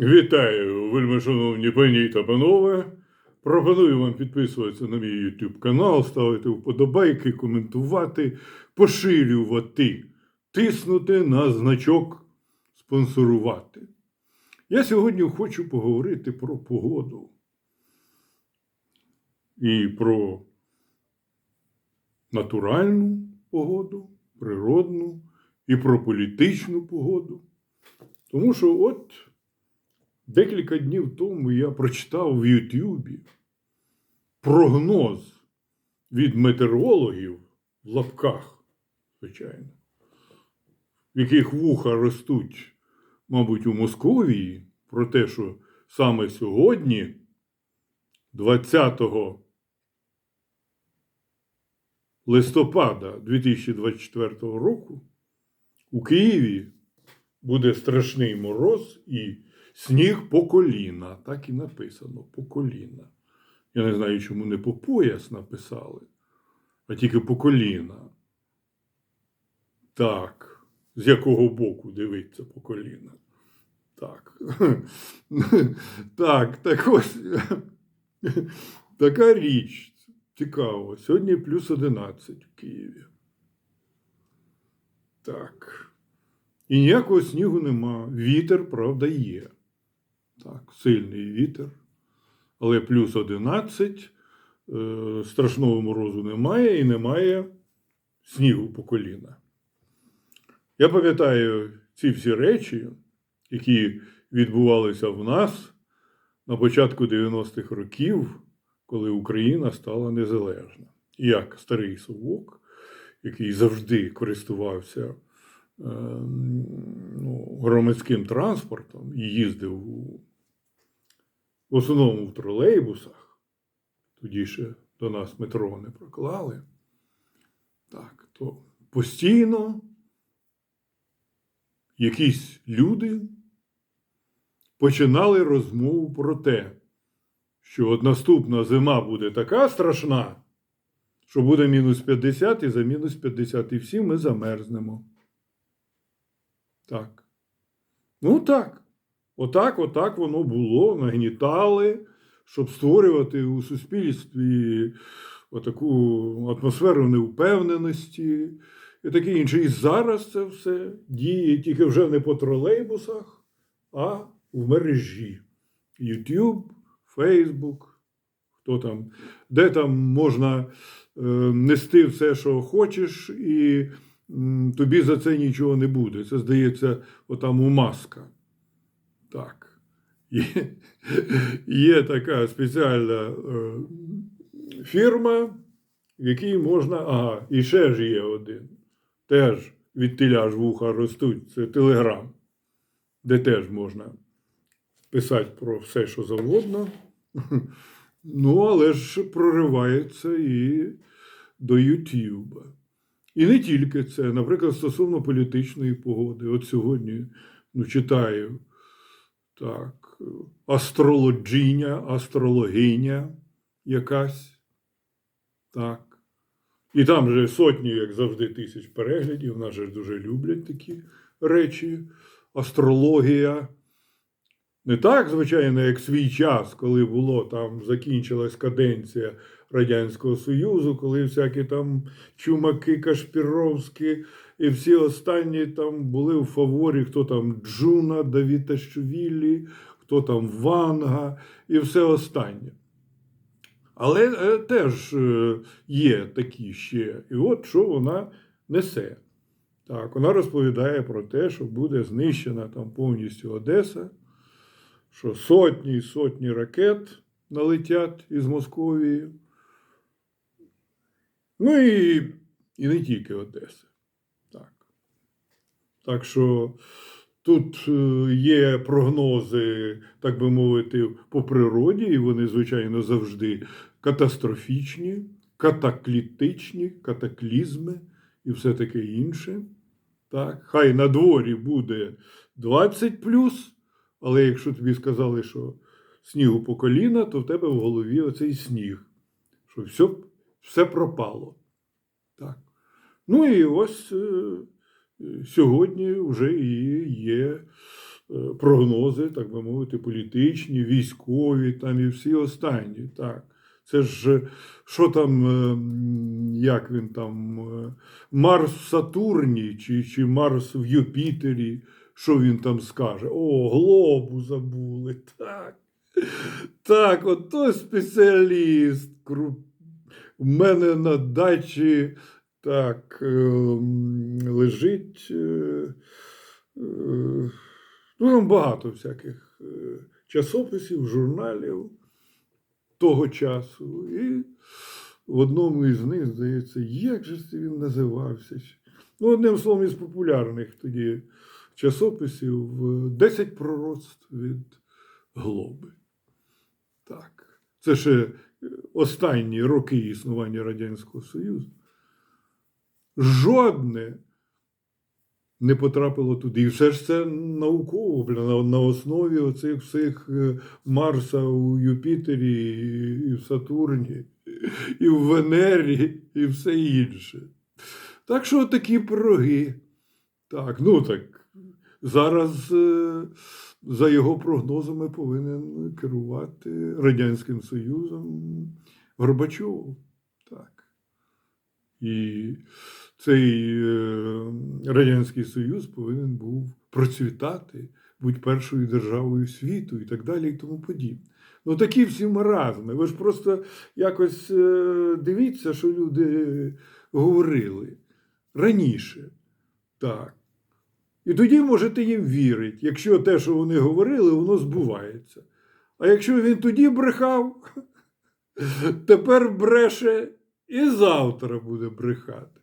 Вітаю, вельми шановні пані та панове. Пропоную вам підписуватися на мій YouTube канал, ставити вподобайки, коментувати, поширювати, тиснути на значок спонсорувати. Я сьогодні хочу поговорити про погоду і про натуральну погоду, природну і про політичну погоду. Тому що от декілька днів тому я прочитав в Ютубі прогноз від метеорологів в лапках, звичайно, в яких вуха ростуть, мабуть, у Московії, про те, що саме сьогодні, 20 листопада 2024 року, у Києві буде страшний мороз і сніг по коліна. Так і написано по коліна. Я не знаю, чому не по пояс написали, а тільки по коліна. Так, з якого боку дивиться по коліна. Так. Так, так ось така річ. Цікаво. Сьогодні плюс 11 в Києві. Так. І ніякого снігу нема. Вітер, правда, є. Так, сильний вітер. Але плюс 11. Е, страшного морозу немає і немає снігу по коліна. Я пам'ятаю ці всі речі, які відбувалися в нас на початку 90-х років, коли Україна стала незалежна. Як старий совок, який завжди користувався е, ну, громадським транспортом і їздив у, в основному в тролейбусах, тоді ще до нас метро не проклали, так, то постійно якісь люди починали розмову про те, що от наступна зима буде така страшна, що буде мінус 50 і за мінус 50, і всі ми замерзнемо. Так. Ну так. Отак, отак воно було, нагнітали, щоб створювати у суспільстві отаку атмосферу невпевненості і таке інше. І зараз це все діє тільки вже не по тролейбусах, а в мережі. YouTube, Facebook, хто там, де там можна е, нести все, що хочеш, і м, тобі за це нічого не буде. Це здається, отам у маска. Так. Є, є така спеціальна е, фірма, в якій можна. Ага, і ще ж є один. Теж від теля ж вуха ростуть. Це Телеграм, де теж можна писати про все, що завгодно. Ну, але ж проривається і до Ютуба. І не тільки це, наприклад, стосовно політичної погоди. От сьогодні ну, читаю так, астрологиня, астрологиня якась. Так. І там же сотні, як завжди, тисяч переглядів. Нас же дуже люблять такі речі. Астрологія. Не так, звичайно, як свій час, коли було там закінчилась каденція Радянського Союзу, коли всякі там чумаки Кашпіровські і всі останні там були в фаворі, хто там Джуна, Давіта Давіташвілі, хто там Ванга і все останнє. Але е, теж е, є такі ще. І от що вона несе. Так, вона розповідає про те, що буде знищена там повністю Одеса що сотні і сотні ракет налетять із Московії. Ну і, і не тільки Одеси. Так. так що тут е, є прогнози, так би мовити, по природі, і вони, звичайно, завжди катастрофічні, катаклітичні, катаклізми і все таке інше. Так. Хай на дворі буде 20 плюс. Але якщо тобі сказали, що снігу по коліна, то в тебе в голові оцей сніг, що все все пропало. Так. Ну і ось е, сьогодні вже є е, прогнози, так би мовити, політичні, військові, там і всі останні. Так. Це ж е, що там, як він там, Марс в Сатурні чи, чи Марс в Юпітері, що він там скаже? О, глобу забули. Так. Так, от той спеціаліст. кру- У мене на дачі так ем, лежить. е, е, Ну, там багато всяких е, часописів, журналів того часу. І в одному із них, здається, як же це він називався? Ну, одним словом, із популярних тоді часописів е, 10 пророцтв від Глоби. Так. Це ще останні роки існування Радянського Союзу. Жодне не потрапило туди. І все ж це науково, бля, на, основі оцих всіх е, Марса у Юпітері, і в Сатурні, і в Венері, і все інше. Так що такі пироги. Так, ну так. Зараз е, за його прогнозами повинен керувати Радянським Союзом Горбачов. Так. І цей е, Радянський Союз повинен був процвітати, бути першою державою світу і так далі, і тому подібне. Ну такі всі маразми. Ви ж просто якось е, дивіться, що люди говорили раніше. Так. І тоді можете їм вірити, якщо те, що вони говорили, воно збувається. А якщо він тоді брехав, тепер бреше і завтра буде брехати.